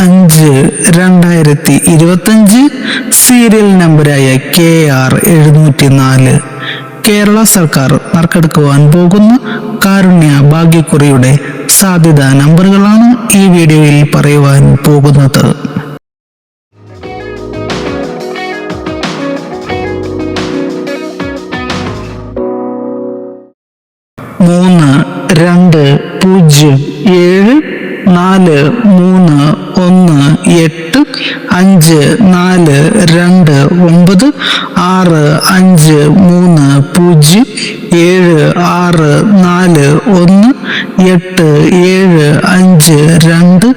അഞ്ച് രണ്ടായിരത്തി ഇരുപത്തഞ്ച് സീരിയൽ നമ്പരായ കെ ആർ എഴുന്നൂറ്റി നാല് കേരള സർക്കാർ നറുക്കെടുക്കുവാൻ പോകുന്ന കാരുണ്യ ഭാഗ്യക്കുറിയുടെ സാധ്യത നമ്പറുകളാണ് ഈ വീഡിയോയിൽ പറയുവാൻ പോകുന്നത്. മൂന്ന് രണ്ട് പൂജ്യം ഏഴ് നാല് മൂന്ന് ഒന്ന് എട്ട് അഞ്ച് നാല് രണ്ട് ഒമ്പത് ആറ് അഞ്ച് മൂന്ന് പൂജ്യം ഏഴ് ആറ് നാല് ഒന്ന് എട്ട് ഏഴ് അഞ്ച് രണ്ട്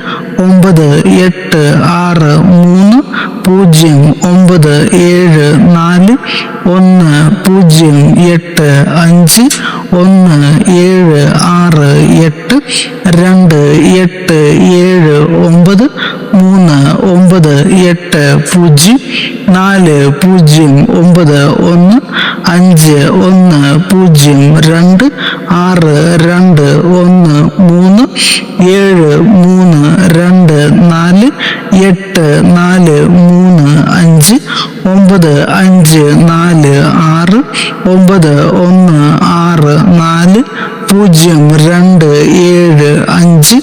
ഒമ്പത് എട്ട് ആറ് മൂന്ന് പൂജ്യം ഒമ്പത് ഏഴ് നാല് ഒന്ന് പൂജ്യം എട്ട് അഞ്ച് ഒന്ന് ഏഴ് ആറ് എട്ട് രണ്ട് എട്ട് ഏഴ് ഒമ്പത് മൂന്ന് ഒമ്പത് എട്ട് പൂജ്യം നാല് പൂജ്യം ഒമ്പത് ഒന്ന് അഞ്ച് ഒന്ന് പൂജ്യം രണ്ട് ആറ് രണ്ട് ഒന്ന് മൂന്ന് ഏഴ് മൂന്ന് രണ്ട് നാല് എട്ട് നാല് മൂന്ന് അഞ്ച് ഒമ്പത് അഞ്ച് നാല് ആറ് ഒമ്പത് ഒന്ന് ആറ് നാല് പൂജ്യം രണ്ട് ഏഴ് അഞ്ച്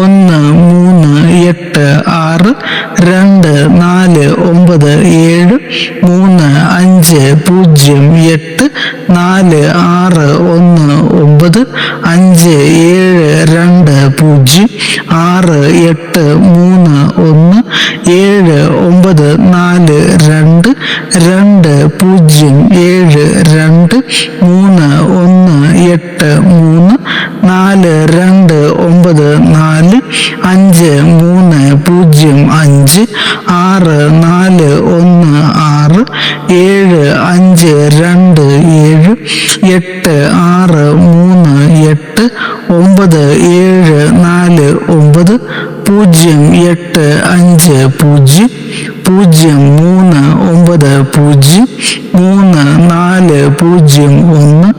ഒന്ന് എട്ട് ആറ് രണ്ട് നാല് ഒമ്പത് ഏഴ് മൂന്ന് അഞ്ച് പൂജ്യം എട്ട് നാല് ആറ് ഒന്ന് ഒമ്പത് അഞ്ച് ഏഴ് രണ്ട് പൂജ്യം ആറ് എട്ട് മൂന്ന് ഒന്ന് ഏഴ് ഒമ്പത് നാല് രണ്ട് രണ്ട് പൂജ്യം ഏഴ് രണ്ട് മൂന്ന് ഒന്ന് എട്ട് മൂന്ന് നാല് രണ്ട് ഒമ്പത് നാല് അഞ്ച് മൂന്ന് പൂജ്യം അഞ്ച് ആറ് നാല് ഒന്ന് ആറ് ഏഴ് അഞ്ച് രണ്ട് ഏഴ് എട്ട് ആറ് മൂന്ന് എട്ട് ഒമ്പത് ഏഴ് നാല് ഒമ്പത് പൂജ്യം എട്ട് അഞ്ച് പൂജ്യം പൂജ്യം മൂന്ന് ഒമ്പത് പൂജ്യം മൂന്ന് നാല് പൂജ്യം ഒന്ന്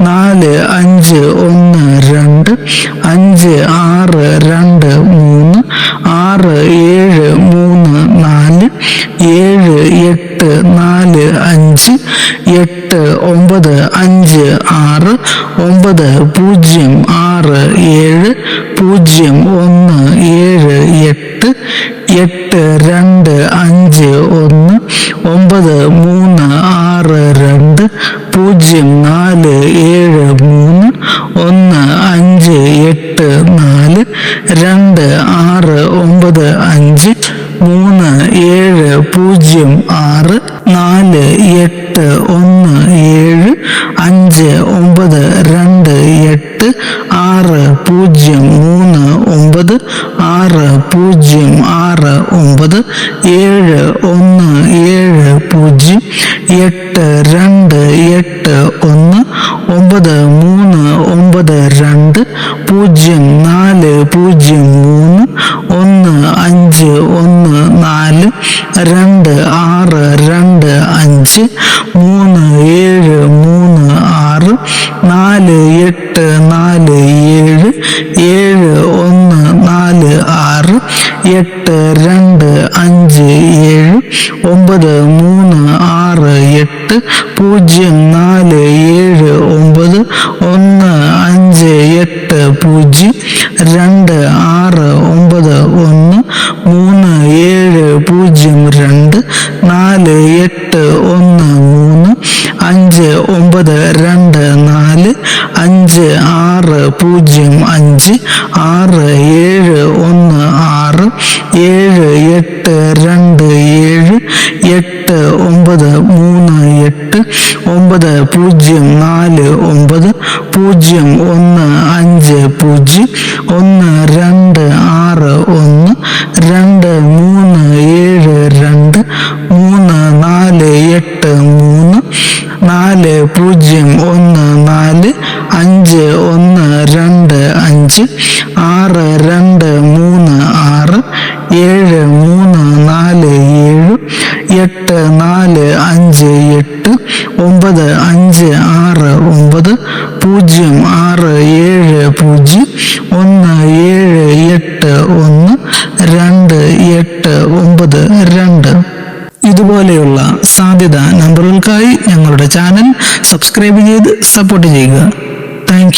നാല് അഞ്ച് ഒന്ന് രണ്ട് അഞ്ച് ആറ് രണ്ട് മൂന്ന് ആറ് ഏഴ് മൂന്ന് നാല് ഏഴ് എട്ട് നാല് അഞ്ച് എട്ട് ഒമ്പത് അഞ്ച് ആറ് ഒമ്പത് പൂജ്യം ആറ് ഏഴ് പൂജ്യം ഒന്ന് ഏഴ് എട്ട് എട്ട് രണ്ട് അഞ്ച് ഒന്ന് ഒമ്പത് മൂന്ന് ആറ് രണ്ട് പൂജ്യം നാല് ഏഴ് മൂന്ന് ഒന്ന് അഞ്ച് എട്ട് നാല് രണ്ട് ആറ് ഒമ്പത് അഞ്ച് മൂന്ന് ഏഴ് പൂജ്യം ആറ് നാല് എട്ട് ഒന്ന് ഏഴ് അഞ്ച് ഒമ്പത് രണ്ട് എട്ട് ആറ് പൂജ്യം മൂന്ന് ഒമ്പത് ആറ് പൂജ്യം ആറ് ഒമ്പത് ഏഴ് ഒന്ന് ഏഴ് പൂജ്യം എട്ട് രണ്ട് എട്ട് ഒന്ന് ഒമ്പത് മൂന്ന് ഒമ്പത് രണ്ട് പൂജ്യം നാല് പൂജ്യം മൂന്ന് ഒന്ന് അഞ്ച് ഒന്ന് നാല് രണ്ട് ആറ് രണ്ട് അഞ്ച് മൂന്ന് ഏഴ് മൂന്ന് ആറ് നാല് എട്ട് നാല് ഏഴ് ഏഴ് ഒന്ന് നാല് ആറ് എട്ട് രണ്ട് അഞ്ച് ഏഴ് ഒമ്പത് മൂന്ന് ആറ് എട്ട് പൂജ്യം നാല് ഏഴ് ഒമ്പത് ഒന്ന് അഞ്ച് എട്ട് പൂജ്യം രണ്ട് ആറ് ഒമ്പത് ഒന്ന് മൂന്ന് ഏഴ് പൂജ്യം രണ്ട് നാല് എട്ട് ഒന്ന് മൂന്ന് അഞ്ച് ഒമ്പത് രണ്ട് നാല് അഞ്ച് ആറ് പൂജ്യം അഞ്ച് ആറ് ഏഴ് ഒന്ന് ആറ് ഏഴ് എട്ട് രണ്ട് ഏഴ് എട്ട് ഒമ്പത് മൂന്ന് എട്ട് ഒമ്പത് പൂജ്യം നാല് ഒമ്പത് പൂജ്യം ഒന്ന് അഞ്ച് പൂജ്യം ഒന്ന് രണ്ട് ആറ് ഒന്ന് രണ്ട് മൂന്ന് ഏഴ് രണ്ട് മൂന്ന് നാല് എട്ട് മൂന്ന് നാല് പൂജ്യം ഒന്ന് നാല് അഞ്ച് ഒന്ന് രണ്ട് അഞ്ച് ആറ് രണ്ട് ഏഴ് മൂന്ന് നാല് ഏഴ് എട്ട് നാല് അഞ്ച് എട്ട് ഒമ്പത് അഞ്ച് ആറ് ഒമ്പത് പൂജ്യം ആറ് ഏഴ് പൂജ്യം ഒന്ന് ഏഴ് എട്ട് ഒന്ന് രണ്ട് എട്ട് ഒമ്പത് രണ്ട്. ഇതുപോലെയുള്ള സാധ്യത നമ്പറുകൾക്കായി ഞങ്ങളുടെ ചാനൽ സബ്സ്ക്രൈബ് ചെയ്ത് സപ്പോർട്ട് ചെയ്യുക. താങ്ക്